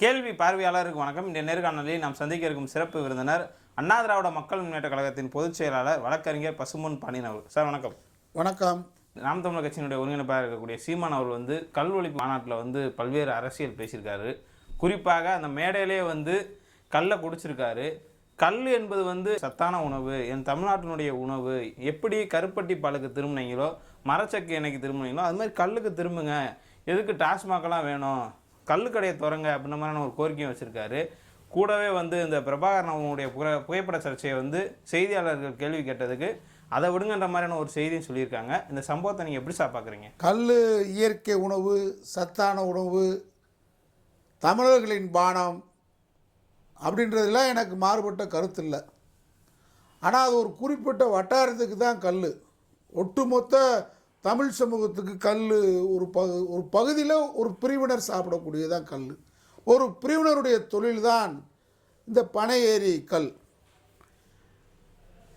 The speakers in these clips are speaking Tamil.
கேள்வி பார்வையாளருக்கு வணக்கம். இந்த நேர்காணலில் நாம் சந்திக்க இருக்கும் சிறப்பு விருந்தினர் அண்ணா திராவிட மக்கள் முன்னேற்ற கழகத்தின் பொதுச் செயலாளர் வழக்கறிஞர் பசுமன் பாண்டியன் அவர்கள். சார் வணக்கம். வணக்கம். நாம் தமிழர் கட்சியினுடைய ஒருங்கிணைப்பாக இருக்கக்கூடிய சீமான் அவர்கள் வந்து கல் ஒழிப்பு மாநாட்டில் வந்து பல்வேறு அரசியல் பேசியிருக்காரு. குறிப்பாக அந்த மேடையிலே வந்து கல்லை குடிச்சிருக்காரு. கல் என்பது வந்து சத்தான உணவு என் தமிழ்நாட்டினுடைய உணவு எப்படி கருப்பட்டி பாலுக்கு திரும்பினீங்களோ மரச்சக்கு எண்ணெய்க்கு திரும்பினீங்களோ அது மாதிரி கல்லுக்கு திரும்புங்க. எதுக்கு டாஸ்மாகலாம் வேணும்? கல்லு கடையை திறங்க அப்படின்ற மாதிரியான ஒரு கோரிக்கையும் வச்சுருக்காரு. கூடவே வந்து இந்த பிரபாகரன் அவங்களுடைய புக புகைப்பட சர்ச்சையை வந்து செய்தியாளர்கள் கேள்வி கேட்டதுக்கு அதை விடுங்கன்ற மாதிரியான ஒரு செய்தியும் சொல்லியிருக்காங்க. இந்த சம்பவத்தை நீங்கள் எப்படி சார் பார்க்குறீங்க கல் இயற்கை உணவு சத்தான உணவு தமிழர்களின் பானம் அப்படின்றதுலாம் எனக்கு மாறுபட்ட கருத்து இல்லை. ஆனால் அது ஒரு குறிப்பிட்ட வட்டாரத்துக்கு தான் கல் ஒட்டுமொத்த தமிழ் சமூகத்துக்கு கல் ஒரு பகு ஒரு பகுதியில் ஒரு பிரிவினர் சாப்பிடக்கூடியதான் கல் ஒரு பிரிவினருடைய தொழில் தான் இந்த பனை ஏரி கல்.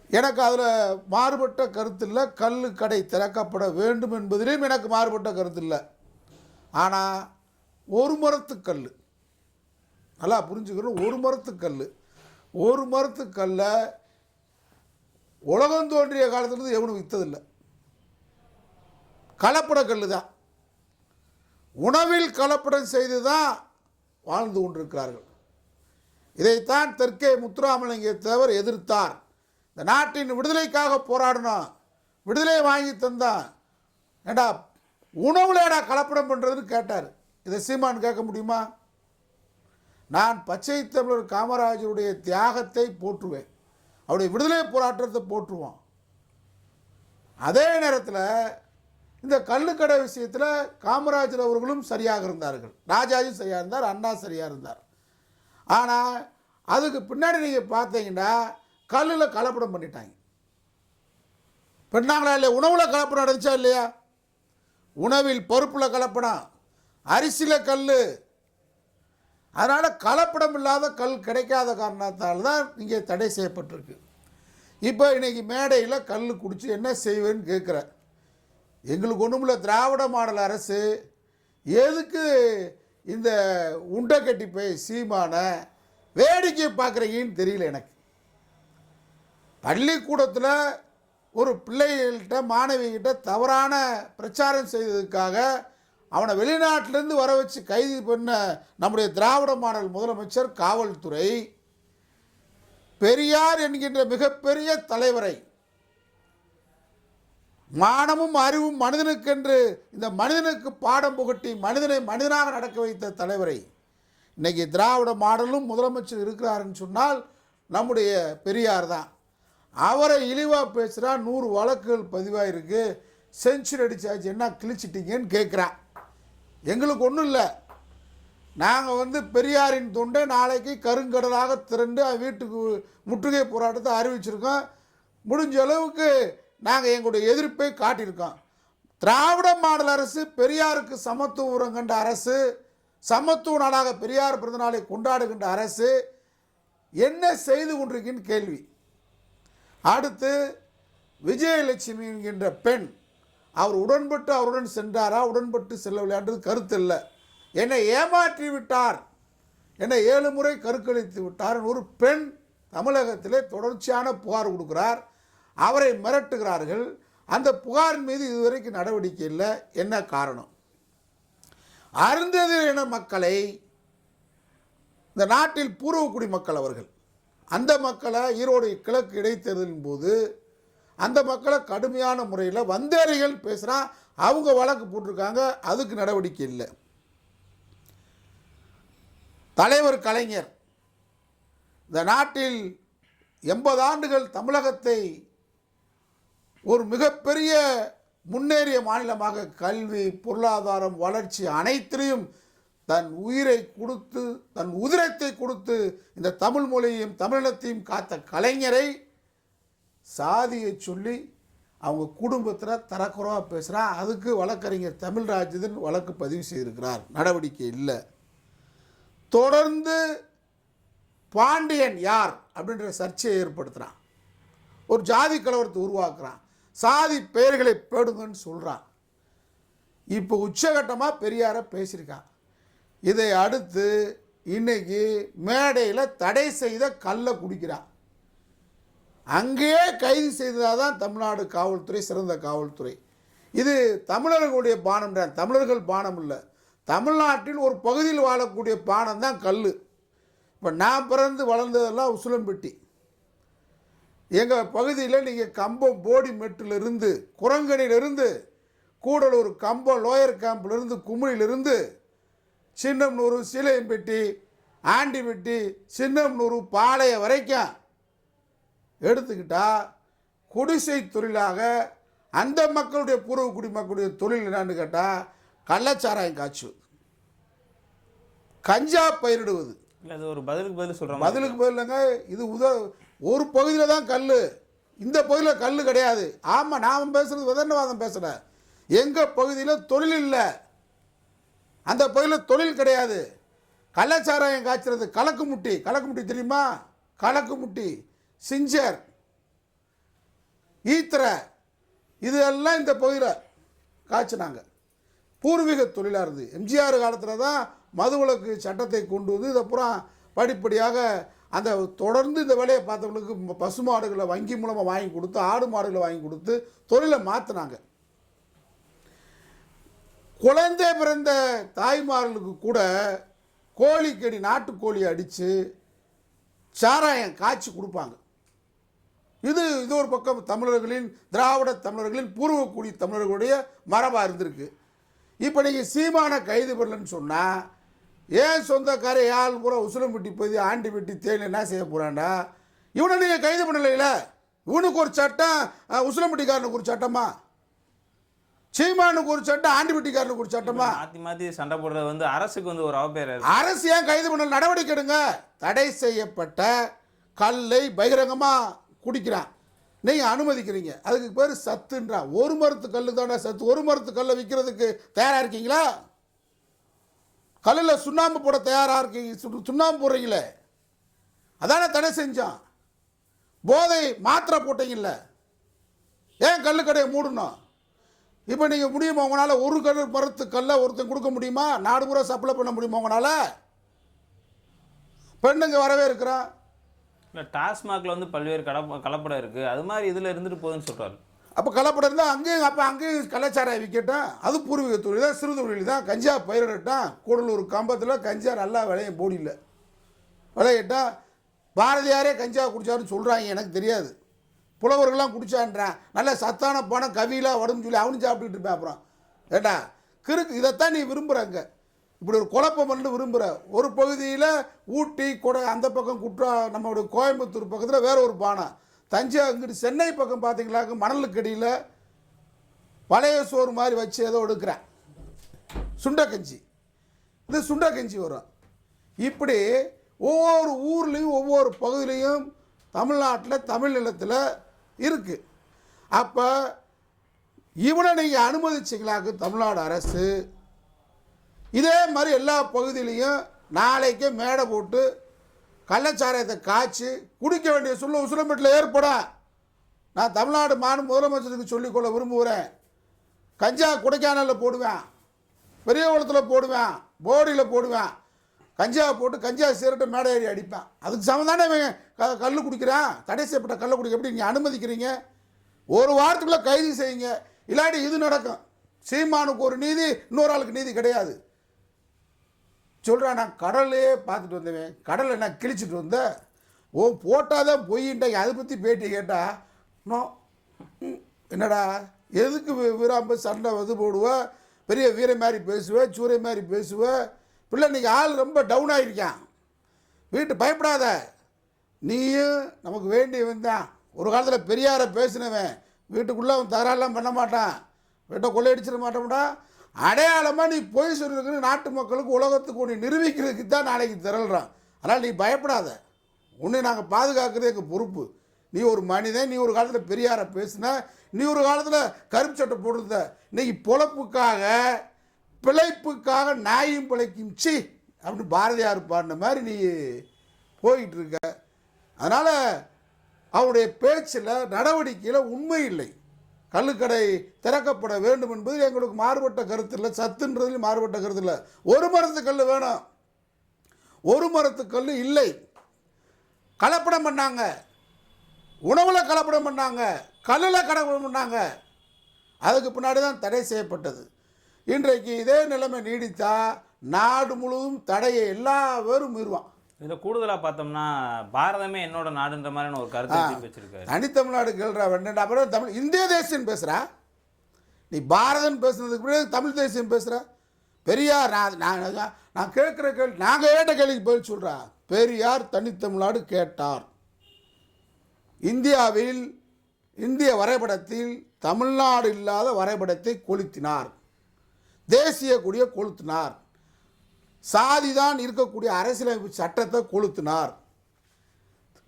எனக்கு அதில் மாறுபட்ட கருத்து இல்லை கல் கடை திறக்கப்பட வேண்டும் என்பதிலையும் எனக்கு மாறுபட்ட கருத்து இல்லை ஆனால் ஒரு மரத்து கல் நல்லா புரிஞ்சுக்கணும் ஒரு மரத்து கல் ஒரு மரத்து கல்லை உலகம் தோன்றிய காலத்துலேருந்து எவனும் விற்றதில்லை கலப்பட கல் தான் உணவில் கலப்படம் செய்து தான் வாழ்ந்து கொண்டிருக்கிறார்கள். இதைத்தான் தெற்கே முத்துராமலிங்க தேவர் எதிர்த்தார். இந்த நாட்டின் விடுதலைக்காக போராடணும் விடுதலை வாங்கி தந்தான் ஏண்டா உணவுல ஏடா கலப்படம் பண்ணுறதுன்னு கேட்டார். இதை சீமான் கேட்க முடியுமா? நான் பச்சை தமிழர் காமராஜருடைய தியாகத்தை போற்றுவேன். அவருடைய விடுதலை போராட்டத்தை போற்றுவோம் அதே நேரத்தில் இந்த கள்ளுக்கடை விஷயத்தில் காமராஜர் அவர்களும் சரியாக இருந்தார்கள். ராஜாஜும் சரியாக இருந்தார் அண்ணா சரியாக இருந்தார். ஆனால் அதுக்கு பின்னாடி நீங்கள் பார்த்தீங்கன்னா கல்லில் கலப்படம் பண்ணிட்டாங்க. பண்ணாங்களா இல்லையா? உணவில் கலப்படம் நடந்துச்சா இல்லையா? உணவில் பருப்பில் கலப்படம் அரிசியில் கல் அதனால் கலப்படம் இல்லாத கல் கிடைக்காத காரணத்தால் தான் இங்கே தடை செய்யப்பட்டிருக்கு. இப்போ இன்னைக்கு மேடையில் கல் குடித்து என்ன செய்வேன்னு கேட்குறேன் எங்களுக்கு ஒன்றுமில்ல திராவிட மாடல் அரசு. எதுக்கு இந்த உண்டை கட்டி போய் சீமான வேடிக்கை பார்க்குறீங்கன்னு தெரியல எனக்கு. பள்ளிக்கூடத்தில் ஒரு பிள்ளைகள்கிட்ட மாணவிகிட்ட தவறான பிரச்சாரம் செய்ததுக்காக அவனை வெளிநாட்டிலேருந்து வர வச்சு கைது பண்ண நம்முடைய திராவிட மாடல் முதலமைச்சர் காவல்துறை பெரியார் என்கின்ற மிகப்பெரிய தலைவரை மானமும் அறிவும் மனிதனுக்கென்று இந்த மனிதனுக்கு பாடம் புகட்டி மனிதனை மனிதனாக நடக்க வைத்த தலைவரை இன்றைக்கி திராவிட மாடலும் முதலமைச்சர் இருக்கிறாருன்னு சொன்னால் நம்முடைய பெரியார் தான். அவரை இழிவாக பேசுகிறா நூறு வழக்குகள் பதிவாயிருக்கு. செஞ்சுரி அடிச்சாச்சு என்ன கிழிச்சிட்டிங்கன்னு கேட்குறான் எங்களுக்கு ஒன்றும் இல்லை. நாங்கள் வந்து பெரியாரின் தொண்டை நாளைக்கு கருங்கடலாக திரண்டு வீட்டுக்கு முற்றுகை போராட்டத்தை அறிவிச்சிருக்கோம். முடிஞ்ச அளவுக்கு நாங்கள் எங்களுடைய எதிர்ப்பை காட்டியிருக்கோம். திராவிட மாடல் அரசு பெரியாருக்கு சமத்துவம் கண்ட அரசு சமத்துவ நாடாக பெரியார் பிறந்தநாளை கொண்டாடுகின்ற அரசு என்ன செய்து கொண்டிருக்கின்ற கேள்வி. அடுத்து விஜயலட்சுமி என்கின்ற பெண் அவர் உடன்பட்டு அவருடன் சென்றாரா? உடன்பட்டு செல்லவில்லைன்றது கருத்து இல்லை. என்னை ஏமாற்றி விட்டார். என்னை ஏழு முறை கருக்கழித்து விட்டார். ஒரு பெண் தமிழகத்திலே தொடர்ச்சியான புகார் கொடுக்கிறார். அவரை மிரட்டுகிறார்கள். அந்த புகாரின் மீது இதுவரைக்கும் நடவடிக்கை இல்லை. என்ன காரணம்? அருந்ததி இன மக்களை இந்த நாட்டில் பூர்வக்குடி மக்கள் அவர்கள் அந்த மக்களை ஈரோடு கிழக்கு இடைத்தேர்தலின் போது அந்த மக்களை கடுமையான முறையில் வந்தேரிகள் பேசுகிறா அவங்க வழக்கு போட்டிருக்காங்க அதுக்கு நடவடிக்கை இல்லை. தலைவர் கலைஞர் இந்த நாட்டில் எண்பது ஆண்டுகள் தமிழகத்தை ஒரு மிகப்பெரிய முன்னேறிய மாநிலமாக கல்வி பொருளாதாரம் வளர்ச்சி அனைத்திலையும் தன் உயிரை கொடுத்து தன் உதிரத்தை கொடுத்து இந்த தமிழ் மொழியையும் தமிழினத்தையும் காத்த கலைஞரை சாதியை சொல்லி அவங்க குடும்பத்தில் தரக்குறவாக பேசுகிறான் அதுக்கு வழக்கறிஞர் தமிழ்ராஜன் வழக்கு பதிவு செய்திருக்கிறார். நடவடிக்கை இல்லை. தொடர்ந்து பாண்டியன் யார் அப்படின்ற சர்ச்சையை ஏற்படுத்துகிறான் ஒரு ஜாதி கலவரத்தை உருவாக்குறான். சாதி பெயர்களை பேடுங்கன்னு சொல்கிறான் இப்போ உச்சகட்டமாக பெரியாரை பேசியிருக்கான். இதை அடுத்து இன்னைக்கு மேடையில் தடை செய்த கல்லை குடிக்கிறான். அங்கேயே கைது செய்ததாக தான் தமிழ்நாடு காவல்துறை சிறந்த காவல்துறை. இது தமிழர்களுடைய பானம் தான். தமிழர்கள் பானம் இல்லை. தமிழ்நாட்டில் ஒரு பகுதியில் வாழக்கூடிய பானம் தான் கல் இப்போ நான் பிறந்து வளர்ந்ததெல்லாம் உசுலம்பட்டி. எங்கள் பகுதியில் நீங்கள் கம்பம் போடி மெட்டிலிருந்து குரங்கனிலிருந்து கூடலூர் கம்பம் லோயர் கேம்ப்லேருந்து குமிழிலிருந்து சின்னம்னூர் சீலையம்பட்டி ஆண்டிப்பட்டி சின்னம்னூர் பாளையம் வரைக்கும் எடுத்துக்கிட்டால் குடிசை தொழிலாக அந்த மக்களுடைய பூர்வ குடிமக்களுடைய தொழில் என்னான்னு கேட்டால் கள்ளச்சாராயம் காய்ச்சுவது. கஞ்சா பயிரிடுவது. அது ஒரு பதிலுக்கு பதில் சொல்கிறோம் பதிலுக்கு பதிலுங்க இது உத ஒரு பகுதியில் தான் கல் இந்த பகுதியில் கல் கிடையாது. ஆமாம் நாம் பேசுகிறது விதண்டவாதம் பேசுகிறேன் எங்கள் பகுதியில் தொழில் இல்லை. அந்த பகுதியில் தொழில் கிடையாது. கள்ளச்சாராயம் காய்ச்சறது கலக்கு முட்டி கலக்கு முட்டி தெரியுமா? கலக்கு முட்டி சிஞ்சர். ஈத்திரை. இது எல்லாம் இந்த பகுதியில் காய்ச்சினாங்க. பூர்வீக தொழிலாக இருந்தது. எம்ஜிஆர் காலத்தில் தான் மதுவிலக்கு சட்டத்தை கொண்டு வந்து இதை பூரா படிப்படியாக அந்த தொடர்ந்து இந்த வேலையை பார்த்தவங்களுக்கு பசு மாடுகளை வங்கி மூலமாக வாங்கி கொடுத்து ஆடு மாடுகளை வாங்கி கொடுத்து தொழிலை மாற்றினாங்க குழந்தை பிறந்த தாய்மார்களுக்கு கூட கோழிக்கடி நாட்டுக்கோழி அடித்து சாராயம் காய்ச்சி கொடுப்பாங்க. இது இது ஒரு பக்கம் தமிழர்களின் திராவிட தமிழர்களின் பூர்வக்குடி தமிழர்களுடைய மரபாக இருந்திருக்கு. இப்போ நீங்கள் சீமான கைது பண்ணலன்னு சொன்னால் ஏன் சொந்தக்கார ஏழு பூரா உசுலம்பட்டி பகுதி ஆண்டிப்பட்டி தேனி என்ன செய்ய போகிறான்டா இவனை நீங்கள் கைது பண்ணலைல இவனுக்கு ஒரு சட்டம் உசிலம்பட்டிக்காரனுக்கு ஒரு சட்டமா? சீமானுக்கு ஒரு சட்டம் ஆண்டிப்பட்டிக்காரனுக்கு ஒரு சட்டமா? மாற்றி மாற்றி சண்டை போடுறது வந்து அரசுக்கு வந்து ஒரு அவப்பேர் அரசு ஏன் கைது பண்ண நடவடிக்கை எடுங்க. தடை செய்யப்பட்ட கல்லை பகிரங்கமாக குடிக்கிறான். நீங்கள் அனுமதிக்கிறீங்க. அதுக்கு பேர் சத்துன்றா. ஒரு மரத்து கல்லு தானே சத்து. ஒரு மரத்து கல்லை விற்கிறதுக்கு தயாராக இருக்கீங்களா? கல்லில் சுண்ணாம்பு போட தயாராக இருக்கீங்க சுண்ணாம்பு போடுறீங்களே. அதானே தடை செஞ்சோம் போதை மாத்திரை போட்டீங்கல்ல. ஏன் கல் கடையை மூடணும்? இப்போ நீங்கள் முடியுமா உங்களால் ஒரு கல் மரத்து கல்லை ஒருத்தன் கொடுக்க முடியுமா? நாடு பூரா சப்ளை பண்ண முடியுமா உங்களால்? பெண்ணுங்க வரவே இருக்கிறான் இல்லை டாஸ்மாகில் வந்து பல்வேறு கலப்படம் இருக்குது அது மாதிரி இதில் இருந்துட்டு போகுதுன்னு சொல்கிறாரு அப்போ கலப்படம் இருந்தால் அங்கேயும் அப்போ அங்கேயும் கலாச்சாரம் விற்கட்டும் அது பூர்வீக தொழில் தான். சிறு தொழில் தான் கஞ்சா பயிரிடட்டான் கூடலூர் கம்பத்தில் கஞ்சா நல்லா விளையும் போடியில். விளையிட்டால் பாரதியாரே கஞ்சா குடிச்சாருன்னு சொல்கிறாங்க எனக்கு தெரியாது. புலவர்கள்லாம் குடிச்சான்றான். நல்ல சத்தான பணம் கவிலாம் உடம்பு சொல்லி அவனும் சாப்பிட்டுட்டு இருப்பேன் அப்புறம். ஏட்டா கிறுக்கு இதைத்தான் நீ விரும்புகிறங்க இப்படி ஒரு குழப்பம் பண்ணி விரும்புகிற ஒரு பகுதியில் ஊட்டி கொடை அந்த பக்கம் குற்றம் நம்மளுடைய கோயம்புத்தூர் பக்கத்தில் வேற ஒரு பானை. தஞ்சை அங்கிட்டு சென்னை பக்கம் பார்த்தீங்களாக்க மணலுக்கடியில் பழைய சோறு மாதிரி வச்சு ஏதோ எடுக்கிறேன். சுண்டக்கஞ்சி இது சுண்டக்கஞ்சி வரும். இப்படி ஒவ்வொரு ஊர்லேயும் ஒவ்வொரு பகுதியிலையும் தமிழ்நாட்டில் தமிழ் நிலத்தில் இருக்குது அப்போ இவனை நீங்கள் அனுமதிச்சிங்களாக்கு தமிழ்நாடு அரசு? இதே மாதிரி எல்லா பகுதியிலையும் நாளைக்கே மேடை போட்டு கள்ளச்சாராயத்தை காய்ச்சி குடிக்க வேண்டிய சூழ்நிலை உசிலம்பேட்டில் ஏற்பட. நான் தமிழ்நாடு மாநில முதலமைச்சருக்கு சொல்லிக்கொள்ள விரும்புகிறேன். கஞ்சா கொடைக்கானலில் போடுவேன். பெரிய குளத்தில் போடுவேன். போடியில் போடுவேன். கஞ்சா போட்டு கஞ்சா சீரட்டை மேடை ஏறி அடிப்பேன். அதுக்கு சமம் தானே இவன் க கல் குடிக்கிறான். தடை செய்யப்பட்ட கல்லை குடிக்க எப்படி நீங்கள் அனுமதிக்கிறீங்க? ஒரு வாரத்துக்குள்ளே கைது செய்யுங்க. இல்லாட்டி இது நடக்கும். சீமானுக்கு ஒரு நீதி இன்னொரு ஆளுக்கு நீதி கிடையாது. சொல்கிறேன் நான் கடல்லே பார்த்துட்டு வந்தேன் கடலை நான் கிழிச்சிட்டு வந்தேன் ஓ போட்டால் தான் பொய்ன்ட்டாங்க அதை பற்றி பேட்டி கேட்டால் நோ என்னடா? எதுக்கு வீராம்பு சண்டை இது போடுவ? பெரிய வீர மாதிரி பேசுவேன் சூரிய மாதிரி பேசுவேன் பிள்ளை இன்னைக்கு ஆள் ரொம்ப டவுன் ஆகிருக்கான் வீட்டு பயப்படாத. நீயும் நமக்கு வேண்டியவன் தான். ஒரு காலத்தில் பெரியாரை பேசினவன். வீட்டுக்குள்ளே அவன் தராலாம் பண்ண மாட்டான். வீட்டை கொள்ளையடிச்சிட மாட்டோம்டா. அடையாளமாக நீ பொய் சொல்லிருக்குன்னு நாட்டு மக்களுக்கு உலகத்துக்கு ஒன்று நிரூபிக்கிறதுக்கு தான் நாளைக்கு திரள்றான். அதனால் நீ பயப்படாத. உன்னை நாங்கள் பாதுகாக்கிறது எங்கள் பொறுப்பு. நீ ஒரு மனிதன் நீ ஒரு காலத்தில் பெரியாரை பேசின நீ ஒரு காலத்தில் கருப்பு சட்டை போட்டிருந்த. இன்னைக்கு பொழப்புக்காக பிழைப்புக்காக நாயும் பிழைக்கும். சி அப்படின்னு பாரதியார் பாடின மாதிரி நீ போயிட்டுருக்க அதனால் அவருடைய பேச்சில் நடவடிக்கையில் உண்மை இல்லை. கள்ளுக்கடை திறக்கப்பட வேண்டும் என்பது எங்களுக்கு மாறுபட்ட கருத்து இல்லை. சத்துன்றதுலையும் மாறுபட்ட கருத்து இல்லை. ஒரு மரத்து கல் வேணும். ஒரு மரத்து கல் இல்லை. கலப்படம் பண்ணாங்க. உணவில் கலப்படம் பண்ணாங்க. கல்லில் கலப்படம் பண்ணாங்க. அதுக்கு பின்னாடி தான் தடை செய்யப்பட்டது. இன்றைக்கு இதே நிலைமை நீடித்தா நாடு முழுவதும் தடையை எல்லா பேரும் மீறுவான். இதில் கூடுதலாக பார்த்தோம்னா பாரதமே என்னோட நாடுன்ற மாதிரியான ஒரு கருத்தை வச்சிருக்காரு. தனித்தமிழ்நாடு கேள்றா வேண்டாம் அப்புறம் தமிழ் இந்திய தேசியம் பேசுகிறா நீ பாரதம் பேசுனதுக்கு பிறகு தமிழ் தேசியம் பேசுகிற பெரியார் நான் நான் நான் நான் கேட்குற கேள்வி நாங்கள் கேட்ட கேள்விக்கு பதில் சொல்கிறா பெரியார் தனித்தமிழ்நாடு கேட்டார். இந்தியாவில் இந்திய வரைபடத்தில் தமிழ்நாடு இல்லாத வரைபடத்தை கொளுத்தினார். தேசிய கொடியை கொளுத்தினார். சாதி தான் இருக்கக்கூடிய அரசியலமைப்பு சட்டத்தை கொளுத்தினார்.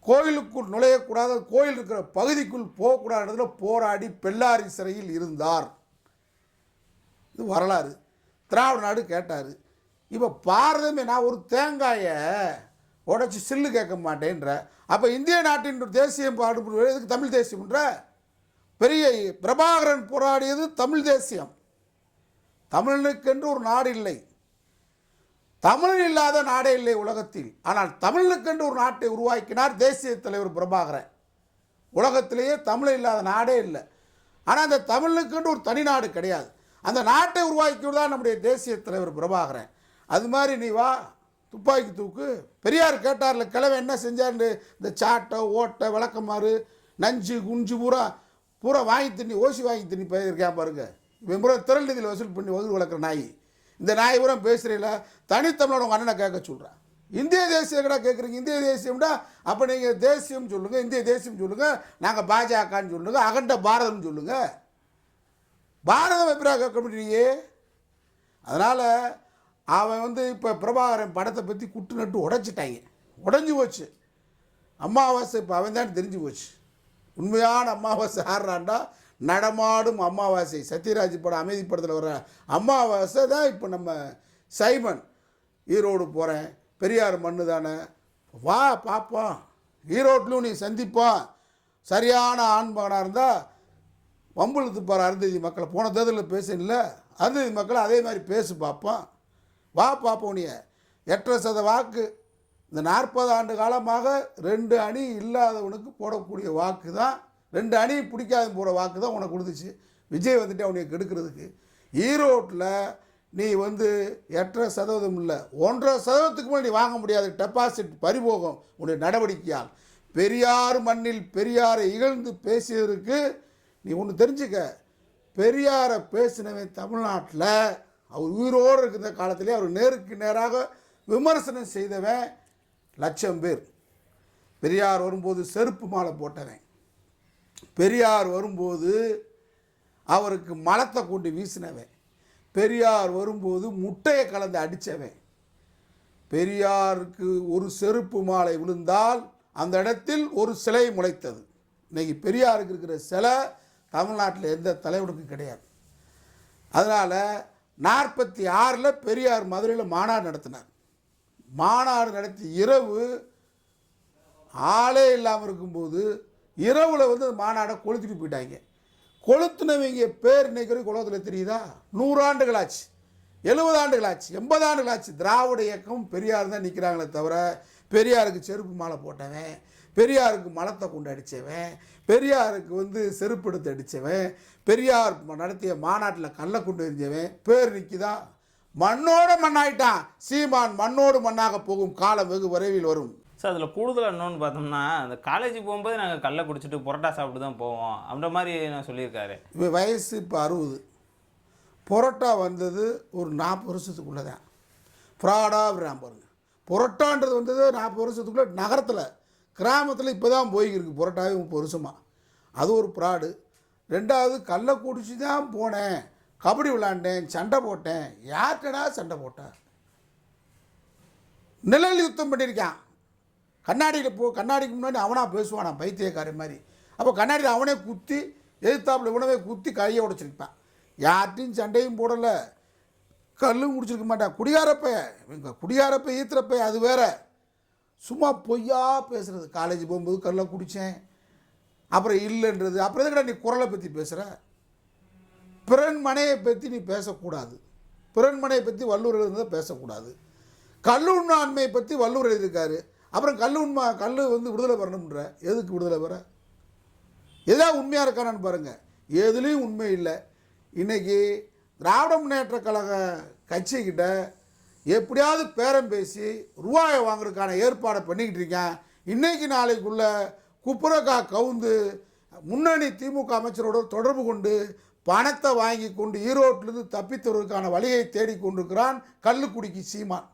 கோயிலுக்குள் நுழையக்கூடாத கோயில் இருக்கிற பகுதிக்குள் போகக்கூடாதுல போராடி பெல்லாரி சிறையில் இருந்தார். இது வரலாறு. திராவிட நாடு கேட்டார் இப்போ பாரதமே நான் ஒரு தேங்காயை உடச்சி சில்லு கேட்க மாட்டேன்ற. அப்போ இந்திய நாட்டின் தேசியம் பாடுபடுவது எதுக்கு தமிழ் தேசியம்ன்ற? பெரிய பிரபாகரன் போராடியது தமிழ் தேசியம். தமிழனுக்கென்று ஒரு நாடு இல்லை. தமிழ் இல்லாத நாடே இல்லை உலகத்தில். ஆனால் தமிழனுக்கென்று ஒரு நாட்டை உருவாக்கினார் தேசிய தலைவர் பிரபாகரன். உலகத்திலேயே தமிழ் இல்லாத நாடே இல்லை. ஆனால் அந்த தமிழுக்கென்று ஒரு தனி நாடு கிடையாது. அந்த நாட்டை உருவாக்கியவர் தான் நம்முடைய தேசிய தலைவர் பிரபாகரன். அது மாதிரி நீ வா துப்பாக்கி தூக்கு. பெரியார் கேட்டார்ல கிழவை என்ன செஞ்சார்னு? இந்த சாட்டை ஓட்டை விளக்கமாறு நஞ்சு குஞ்சு பூரா பூரா வாங்கி தின்னி ஓசி வாங்கி தின்னி போயிருக்கேன் பாருங்க. இவன் பூரா திரள் நிதியில் வசூல் பண்ணி வகுறு வளர்க்குற நாய். இந்த நாயபுரம் பேசுகிறீங்கள தனித்தமிழோட உங்கள் அண்ணனை கேட்க சொல்கிறேன் இந்திய தேசியம் கேட்குறீங்க இந்திய தேசியம்டா? அப்போ நீங்கள் தேசியம் சொல்லுங்கள் இந்திய தேசியம் சொல்லுங்கள் நாங்கள் பாஜகன்னு சொல்லுங்கள் அகண்ட பாரதம்னு சொல்லுங்கள் பாரதம் எப்படா கேட்க முடியே அதனால் அவன் வந்து இப்போ பிரபாகரன் படத்தை பற்றி குட்டு நட்டு உடைச்சிட்டாங்க. உடஞ்சி போச்சு. அமாவாசை இப்போ அவன் தான் தெரிஞ்சு போச்சு. உண்மையான அமாவாசை ஆடுறான்டா. நடமாடும் அமாவாசை. சத்யராஜ் படம் அமைதி படத்தில் வர அமாவாசை தான் இப்போ நம்ம சைமன் ஈரோடு போகிறேன் பெரியார் மண்ணு தானே. வா பார்ப்போம் ஈரோட்லையும் நீ சந்திப்போம். சரியான ஆண்மகனாக இருந்தால் வம்புழுத்து பாரு அருந்ததி மக்களை போன தேர்தலில் பேசினில்ல அருந்ததி மக்களை அதே மாதிரி பேசு பார்ப்போம் வா பார்ப்போம் நீ. எட்டரை சத வாக்கு. இந்த நாற்பது ஆண்டு காலமாக ரெண்டு அணி இல்லாதவனுக்கு போடக்கூடிய வாக்கு தான் ரெண்டு அணி பிடிக்காத போகிற வாக்கு தான் உனக்கு கொடுத்துச்சு. விஜய் வந்துட்டு அவனை கெடுக்கிறதுக்கு. ஈரோட்டில் நீ வந்து எட்டரை சதவீதம் இல்லை ஒன்றரை சதவீதத்துக்கு மேலே நீ வாங்க முடியாது. டெபாசிட் பறிபோகும் உன்னுடைய நடவடிக்கையால். பெரியார் மண்ணில் பெரியாரை இகழ்ந்து பேசியதற்கு நீ ஒன்று தெரிஞ்சுக்க. பெரியாரை பேசினவன் தமிழ்நாட்டில் அவர் உயிரோடு இருக்கிற காலத்திலே அவர் நேருக்கு நேராக விமர்சனம் செய்தவன் லட்சம் பேர். பெரியார் வரும்போது செருப்பு மாலை போட்டவன். பெரியார் வரும்போது அவருக்கு மலத்தை கொண்டு வீசினவன். பெரியார் வரும்போது முட்டையை கலந்து அடித்தவன். பெரியாருக்கு ஒரு செருப்பு மாலை விழுந்தால் அந்த இடத்தில் ஒரு சிலை முளைத்தது. இன்றைக்கி பெரியாருக்கு இருக்கிற சிலை தமிழ்நாட்டில் எந்த தலைவனுக்கும் கிடையாது. அதனால் நாற்பத்தி ஆறில் பெரியார் மதுரையில் மாநாடு நடத்தினார். மாநாடு நடத்தி இரவு ஆளே இல்லாமல் இருக்கும்போது இரவில் வந்து அந்த மாநாடை கொளுத்துட்டு போயிட்டாங்க. கொளுத்துனவங்க பேர் இன்னைக்கு உலகத்தில் தெரியுதா? நூறாண்டுகள் ஆச்சு எழுபது ஆண்டுகள் ஆச்சு எண்பது ஆண்டுகள் ஆச்சு திராவிட இயக்கம் பெரியார் தான் நிற்கிறாங்களே தவிர பெரியாருக்கு செருப்பு மாலை போட்டவன் பெரியாருக்கு மலத்தை கொண்டு அடித்தவன் பெரியாருக்கு வந்து செருப்பு எடுத்து அடித்தவன் பெரியார் நடத்திய மாநாட்டில் கல்லை கொண்டு எரிஞ்சவன் பேர் நிற்கிதா மண்ணோட மண்ணாயிட்டான். சீமான் மண்ணோடு மண்ணாக போகும் காலம் வெகு விரைவில் வரும். சார் அதில் கூடுதலாக இன்னொன்று பார்த்தோம்னா அந்த காலேஜ் போகும்போது நாங்கள் கல்லை குடிச்சிட்டு புரோட்டா சாப்பிட்டு தான் போவோம் அப்படின்ற மாதிரி நான் சொல்லியிருக்காரு. இப்போ வயசு இப்போ அறுபது. புரோட்டா வந்தது ஒரு நாற்பது வருஷத்துக்குள்ளே தான் ஃப்ராடாக விடுறான் பாருங்க. புரோட்டான்றது வந்தது நாற்பது வருஷத்துக்குள்ளே நகரத்தில். கிராமத்தில் இப்போ தான் போய்கிருக்கு புரோட்டாவே முப்பது வருஷமாக அது ஒரு ஃப்ராடு. ரெண்டாவது கல்லை குடிச்சு தான் போனேன். கபடி விளாண்டேன் சண்டை போட்டேன். யார்கிட்டடா சண்டை போட்டேன் நிழல் யுத்தம் பண்ணியிருக்கான். கண்ணாடியில் போ கண்ணாடிக்கு முன்னாடி அவனாக பேசுவான் பைத்தியக்காரன் மாதிரி. அப்போ கண்ணாடியில் அவனே குத்தி எதிர்த்தாப்பில் இவனவே குத்தி கையை உடைச்சிருப்பான். யார்ட்டையும் சண்டையும் போடலை. கல்லும் குடிச்சிருக்க மாட்டான். குடிகாரப்ப இவங்க குடிகாரப்ப ஈத்துறப்ப அது வேற. சும்மா பொய்யா பேசுறது. காலேஜ் போகும்போது கல்லை குடித்தேன் அப்புறம் இல்லைன்றது. அப்புறம் எதுக்கடா நீ குரலை பற்றி பேசுகிற பிறன் மனையை பற்றி நீ பேசக்கூடாது. பிறன் மனையை பற்றி வல்லூரில் எழுதுனதை பேசக்கூடாது. கல்லூர் ஆண்மையை பற்றி வல்லூர் எழுதியிருக்காரு. அப்புறம் கல் உண்மை கல் வந்து விடுதலை பெறணுன்ற எதுக்கு விடுதலை பெற? எதாவது உண்மையாக இருக்கானான்னு பாருங்கள் எதுலேயும் உண்மை இல்லை. இன்றைக்கி திராவிட முன்னேற்ற கழக கட்சிக்கிட்ட எப்படியாவது பேரம் பேசி ரூபாயை வாங்குறதுக்கான ஏற்பாடை பண்ணிக்கிட்டு இருக்கேன். இன்னைக்கு நாளைக்குள்ள குப்புரக்கா கவுந்து முன்னணி திமுக அமைச்சரோட தொடர்பு கொண்டு பணத்தை வாங்கி கொண்டு ஈரோட்டிலிருந்து தப்பித்தவருக்கான வழியை தேடிக் கொண்டிருக்கிறான் கள்ளுக்குடிக்கு சீமான்.